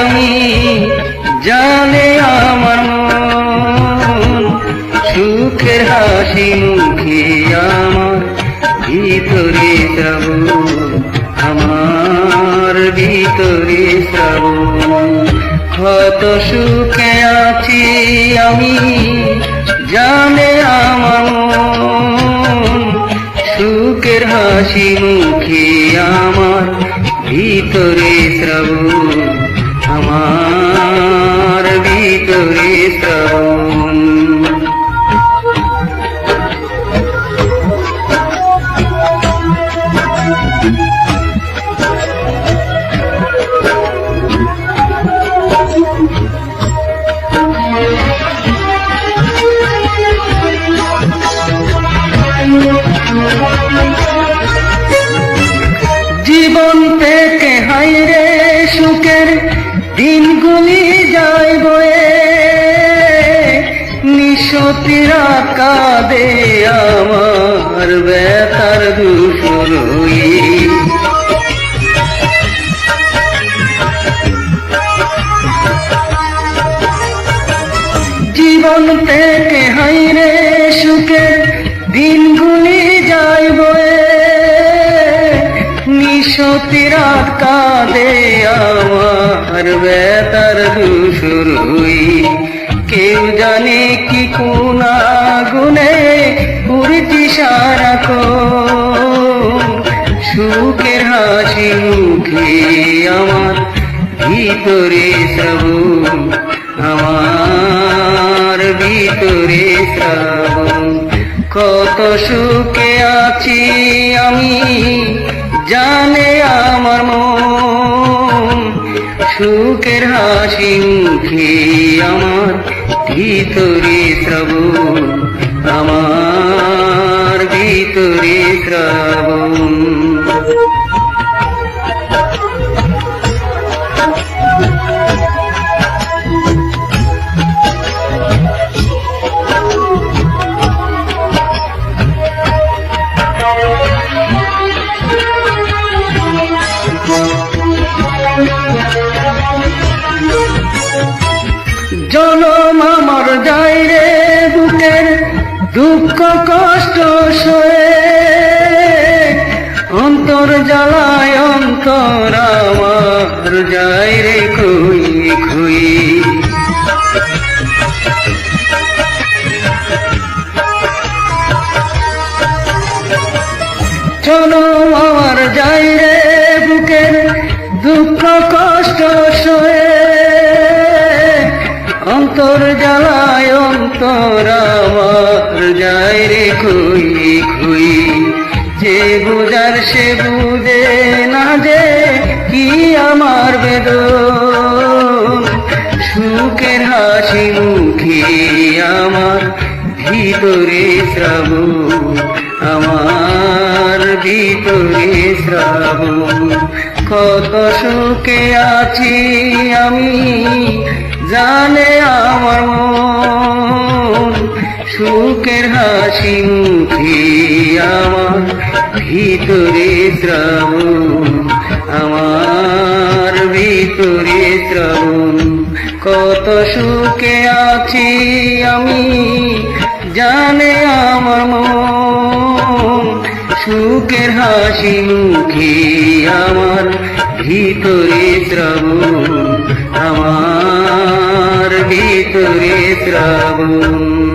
আমি জানে আমার মন। সুখের হাসি মুখে আমার ভিতরে যাব আমার ভিতরে যাব কত সুখে আছি আমি জানে আমার মন। সুখের হাসি মুখে আমার ভিতরে শ্রবণ। আমার ভিতরে সুখের দিনগুলি যায় বয়ে। নিশতিরা কাঁদে আমার বেতার দুপুর জীবন নিশতিরা কাঁদে আমার বেতার দুসুর হই কেউ জানে কি কোন আগুনে পুরিতি সারা সুখের হাসি মুখে আমার ভিতরে শ্রাবণ। আমার ভিতরে শ্রাবণ। কত সুখে আছি আমি জানে আমার মন সুখের হাসি মুখে আমার ভিতরে শ্রবণ? আমার জনম আমার যাই রে বুকের দুঃখ কষ্ট সয়ে। অন্তর জ্বালায় অন্তর আমার যাই রে খুই খুই। খুই খুই যে বুঝার সে বুঝে না যে কি আমার বেদন সুখের হাসি মুখে আমার ভিতরে শ্রাবণ, আমার ভিতরে শ্রাবণ। কত সুখে আছি আমি জানে আমার মন। সুখের হাসি মুখে আমার ভিতরে শ্রাবণ, আমার ভিতরে শ্রাবণ। কত সুখে আছি আমি, জানে আমার মন। সুখের হাসি মুখে আমার ভিতরে শ্রাবণ, আমার ভিতরে শ্রাবণ।